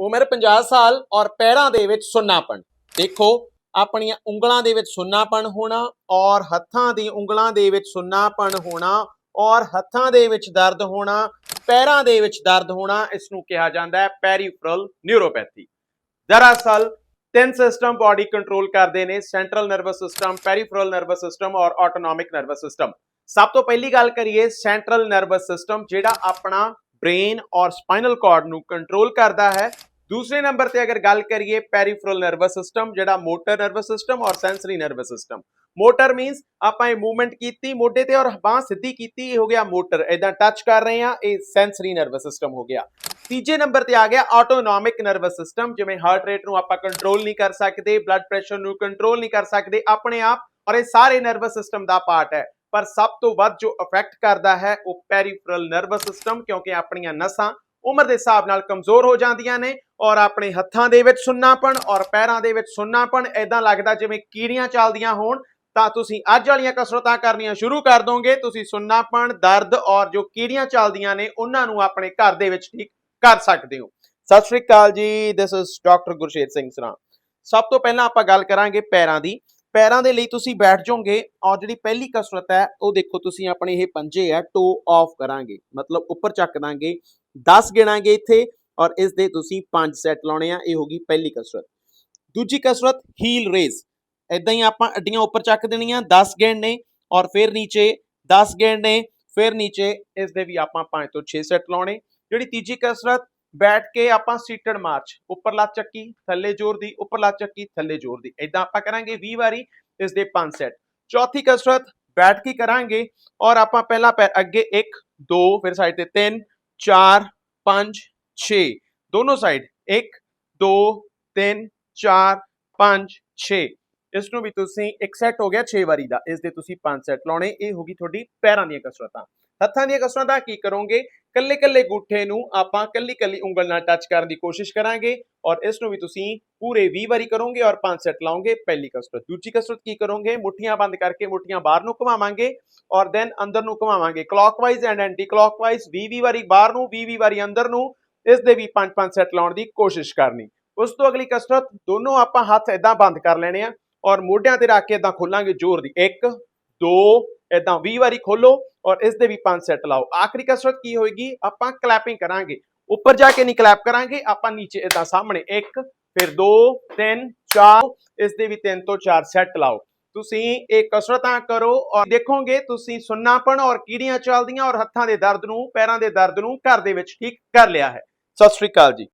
ਉਮਰ 50 ਸਾਲ ਔਰ ਪੈਰਾਂ ਦੇ ਵਿੱਚ ਸੁੰਨਾਪਣ। ਦੇਖੋ, ਆਪਣੀਆਂ ਉਂਗਲਾਂ ਦੇ ਵਿੱਚ ਸੁੰਨਾਪਣ ਹੋਣਾ ਔਰ ਹੱਥਾਂ ਦੀ ਉਂਗਲਾਂ ਦੇ ਵਿੱਚ ਸੁੰਨਾਪਣ ਹੋਣਾ ਔਰ ਹੱਥਾਂ ਦੇ ਵਿੱਚ ਦਰਦ ਹੋਣਾ ਪੈਰਾਂ ਦੇ ਵਿੱਚ ਦਰਦ ਹੋਣਾ ਇਸ ਨੂੰ ਕਿਹਾ ਜਾਂਦਾ ਹੈ ਪੈਰੀਫਰਲ ਨਿਊਰੋਪੈਥੀ ਦਰਅਸਲ, ਤਿੰਨ ਸਿਸਟਮ ਬਾਡੀ ਕੰਟਰੋਲ ਕਰਦੇ ਨੇ central nervous system peripheral nervous system ਔਰ ਆਟੋਨੋਮਿਕ ਨਰਵਸ ਸਿਸਟਮ ਸਭ ਤੋਂ ਪਹਿਲੀ ਗੱਲ ਕਰੀਏ ਸੈਂਟਰਲ ਨਰਵਸ ਸਿਸਟਮ ਜਿਹੜਾ ਆਪਣਾ ਬ੍ਰੇਨ ਔਰ ਸਪਾਈਨਲ ਕਾਰਡ ਨੂੰ ਕੰਟਰੋਲ ਕਰਦਾ ਹੈ ਦੂਸਰੇ ਨੰਬਰ ਤੇ ਅਗਰ ਗੱਲ ਕਰੀਏ ਪੈਰੀਫਰਲ ਨਰਵਸ ਸਿਸਟਮ ਜਿਹੜਾ ਮੋਟਰ ਨਰਵਸ ਸਿਸਟਮ ਔਰ sensory nervous system motor means ਆਪਾਂ ਇਹ ਮੂਵਮੈਂਟ ਕੀਤੀ, ਮੋਢੇ ਤੇ ਔਰ ਬਾਹ ਸਿੱਧੀ ਕੀਤੀ, ਇਹ ਹੋ ਗਿਆ ਮੋਟਰ ਇਦਾਂ ਟੱਚ ਕਰ ਰਹੇ ਆ ਇਹ ਸੈਂਸਰੀ ਨਰਵਸ ਸਿਸਟਮ ਹੋ ਗਿਆ। ਤੀਜੇ ਨੰਬਰ ਤੇ ਆ ਗਿਆ ਆਟੋਨੋਮਿਕ ਨਰਵਸ ਸਿਸਟਮ ਜਿਵੇਂ ਹਾਰਟ ਰੇਟ ਨੂੰ ਆਪਾਂ ਕੰਟਰੋਲ ਨਹੀਂ ਕਰ ਸਕਦੇ ਬਲੱਡ ਪ੍ਰੈਸ਼ਰ ਨੂੰ ਕੰਟਰੋਲ ਨਹੀਂ ਕਰ ਸਕਦੇ, ਆਪਣੇ ਆਪ ਔਰ ਇਹ ਸਾਰੇ ਨਰਵਸ ਸਿਸਟਮ ਦਾ ਪਾਰਟ ਹੈ। ਪਰ ਸਭ ਤੋਂ ਵੱਧ ਜੋ ਅਫੈਕਟ ਕਰਦਾ ਹੈ ਉਹ ਪੈਰੀਫਰਲ ਨਰਵਸ ਸਿਸਟਮ ਕਿਉਂਕਿ ਆਪਣੀਆਂ ਨਸਾਂ ਉਮਰ ਦੇ ਹਿਸਾਬ ਨਾਲ ਕਮਜ਼ੋਰ ਹੋ ਜਾਂਦੀਆਂ ਨੇ ਔਰ ਆਪਣੇ ਹੱਥਾਂ ਦੇ ਵਿੱਚ ਸੁੰਨਾਪਣ ਔਰ ਪੈਰਾਂ ਦੇ ਵਿੱਚ ਸੁੰਨਾਪਣ ਐਦਾਂ ਲੱਗਦਾ ਜਿਵੇਂ ਕੀੜੀਆਂ ਚੱਲਦੀਆਂ ਹੋਣ, ਤਾਂ ਤੁਸੀਂ ਅੱਜ ਵਾਲੀਆਂ ਕਸਰਤਾਂ ਕਰਨੀਆਂ ਸ਼ੁਰੂ ਕਰ ਦੋਗੇ। ਤੁਸੀਂ ਸੁੰਨਾਪਣ, ਦਰਦ ਔਰ ਜੋ ਕੀੜੀਆਂ ਚੱਲਦੀਆਂ ਨੇ, ਉਹਨਾਂ ਨੂੰ ਆਪਣੇ ਘਰ ਦੇ ਵਿੱਚ ਠੀਕ ਕਰ ਸਕਦੇ ਹੋ। ਸਤਿ ਸ਼੍ਰੀ ਅਕਾਲ ਜੀ this is doctor Gursher Singh Sra. ਸਭ ਤੋਂ ਪਹਿਲਾਂ ਆਪਾਂ ਗੱਲ ਕਰਾਂਗੇ ਪੈਰਾਂ ਦੀ। ਪੈਰਾਂ ਦੇ ਲਈ ਤੁਸੀਂ ਬੈਠ ਜਾਓਗੇ ਔਰ ਜਿਹੜੀ ਪਹਿਲੀ ਕਸਰਤ ਹੈ, ਉਹ ਦੇਖੋ ਤੁਸੀਂ ਆਪਣੇ ਇਹ ਪੰਜੇ ਆ ਟੋ ਆਫ ਕਰਾਂਗੇ। ਮਤਲਬ ਉੱਪਰ ਚੱਕ ਦਾਂਗੇ। 10 ਗਿਣਾਂਗੇ ਇੱਥੇ ਔਰ ਇਸ ਦੇ ਤੁਸੀਂ 5 ਸੈੱਟ ਲਾਉਣੇ ਆ, ਇਹ ਹੋਗੀ ਪਹਿਲੀ ਕਸਰਤ। ਦੂਜੀ ਕਸਰਤ ਹੀਲ ਰੇਜ਼ ਇਦਾਂ ਹੀ ਆਪਾਂ ਅੱਡੀਆਂ ਉੱਪਰ ਚੱਕ ਦੇਣੀਆਂ 10 ਗਿਣਨੇ ਔਰ ਫਿਰ ਨੀਚੇ 10 ਗਿਣਨੇ ਫਿਰ ਨੀਚੇ ਇਸ ਦੇ ਵੀ ਆਪਾਂ 5 ਤੋਂ 6 ਸੈੱਟ ਲਾਉਣੇ। ਜਿਹੜੀ ਤੀਜੀ ਕਸਰਤ, ਬੈਠ ਕੇ ਆਪਾਂ ਸੀਟਡ ਮਾਰਚ, ਉੱਪਰ ਲੱਤ ਚੱਕੀ, ਥੱਲੇ ਜ਼ੋਰ ਦੀ, ਉੱਪਰ ਲੱਤ ਚੱਕੀ, ਥੱਲੇ ਜ਼ੋਰ ਦੀ। ਇਦਾਂ ਆਪਾਂ ਕਰਾਂਗੇ 20 ਵਾਰੀ ਇਸ ਦੇ 5 ਸੈੱਟ। ਚੌਥੀ ਕਸਰਤ, ਬੈਠ ਕੇ ਕਰਾਂਗੇ ਔਰ ਆਪਾਂ ਪਹਿਲਾ ਪੈਰ ਅੱਗੇ 1 2 ਫਿਰ ਸਾਈਡ ਤੇ 3 4 5 6 ਦੋਨੋਂ ਸਾਈਡ 1 2 3 4 5 6 ਇਸ ਨੂੰ ਵੀ ਤੁਸੀਂ ਇੱਕ ਸੈੱਟ ਹੋ ਗਿਆ 6 ਵਾਰੀ ਦਾ। ਇਸ ਦੇ ਤੁਸੀਂ 5 ਸੈੱਟ ਲਾਉਣੇ, ਇਹ ਹੋਗੀ ਤੁਹਾਡੀ ਪੈਰਾਂ ਦੀਆਂ ਕਸਰਤਾਂ। ਹੱਥਾਂ ਦੀਆਂ ਕਸਰਤਾਂ ਕੀ ਕਰੋਗੇ? ਕੱਲੇ ਕੱਲੇ ਗੁੱਠੇ ਨੂੰ ਆਪਾਂ ਕੱਲੀ ਕੱਲੀ ਉਂਗਲ ਨਾਲ ਟੱਚ ਕਰਨ ਦੀ ਕੋਸ਼ਿਸ਼ ਕਰਾਂਗੇ ਔਰ ਇਸ ਨੂੰ ਵੀ ਤੁਸੀਂ ਪੂਰੇ 20 ਵਾਰੀ ਕਰੋਗੇ ਔਰ 5 ਸੈੱਟ ਲਾਓਗੇ। ਪਹਿਲੀ ਕਸਰਤ। ਦੂਜੀ ਕਸਰਤ ਕੀ ਕਰੋਗੇ? ਮੁੱਠੀਆਂ ਬੰਦ ਕਰਕੇ ਮੁੱਠੀਆਂ ਬਾਹਰ ਨੂੰ ਘੁਮਾਵਾਂਗੇ ਔਰ ਦੈਨ ਅੰਦਰ ਨੂੰ ਘੁਮਾਵਾਂਗੇ। ਕਲੌਕਵਾਈਜ਼ ਐਂਡ ਐਂਟੀ ਕਲੌਕਵਾਈਜ਼ 20 20 ਵਾਰੀ ਬਾਹਰ ਨੂੰ 20 20 ਵਾਰੀ ਅੰਦਰ ਨੂੰ, ਇਸ ਦੇ ਵੀ 5 5 ਸੈੱਟ ਲਾਉਣ ਦੀ ਕੋਸ਼ਿਸ਼ ਕਰਨੀ। ਉਸ ਤੋਂ ਅਗਲੀ ਕਸਰਤ, ਦੋਨੋਂ ਆਪਾਂ ਹੱਥ ਇਦਾਂ ਬੰਦ ਕਰ ਲੈਣੇ ਆ। ਔਰ ਮੋਢਿਆਂ ਤੇ ਰੱਖ ਕੇ ਇਦਾਂ ਖੋਲਾਂਗੇ ਜ਼ੋਰ ਦੀ। 1 2 ਇਦਾਂ 20 ਵਾਰੀ ਖੋਲੋ ਔਰ ਇਸ ਦੇ ਵੀ ਪੰਜ ਸੈੱਟ ਲਾਓ। ਆਖਰੀ ਕਸਰਤ ਕੀ ਹੋਏਗੀ? ਆਪਾਂ ਕਲੈਪਿੰਗ ਕਰਾਂਗੇ। ਉੱਪਰ ਜਾ ਕੇ ਨਹੀਂ ਕਲੈਪ ਕਰਾਂਗੇ, ਆਪਾਂ ਨੀਚੇ ਇਦਾਂ ਸਾਹਮਣੇ। 1 ਫਿਰ 2 3 4 ਇਸ ਦੇ ਵੀ 3 ਤੋਂ 4 ਸੈੱਟ ਲਾਓ। ਤੁਸੀਂ ਇਹ ਕਸਰਤਾਂ ਕਰੋ ਔਰ ਦੇਖੋਗੇ ਤੁਸੀਂ ਸੁੰਨਾਪਣ ਔਰ ਕੀੜੀਆਂ ਚੱਲਦੀਆਂ ਔਰ ਹੱਥਾਂ ਦੇ ਦਰਦ ਨੂੰ, ਪੈਰਾਂ ਦੇ ਦਰਦ ਨੂੰ ਘਰ ਦੇ ਵਿੱਚ ਠੀਕ ਕਰ ਲਿਆ ਹੈ। ਸਤਿ ਸ਼੍ਰੀ ਅਕਾਲ ਜੀ।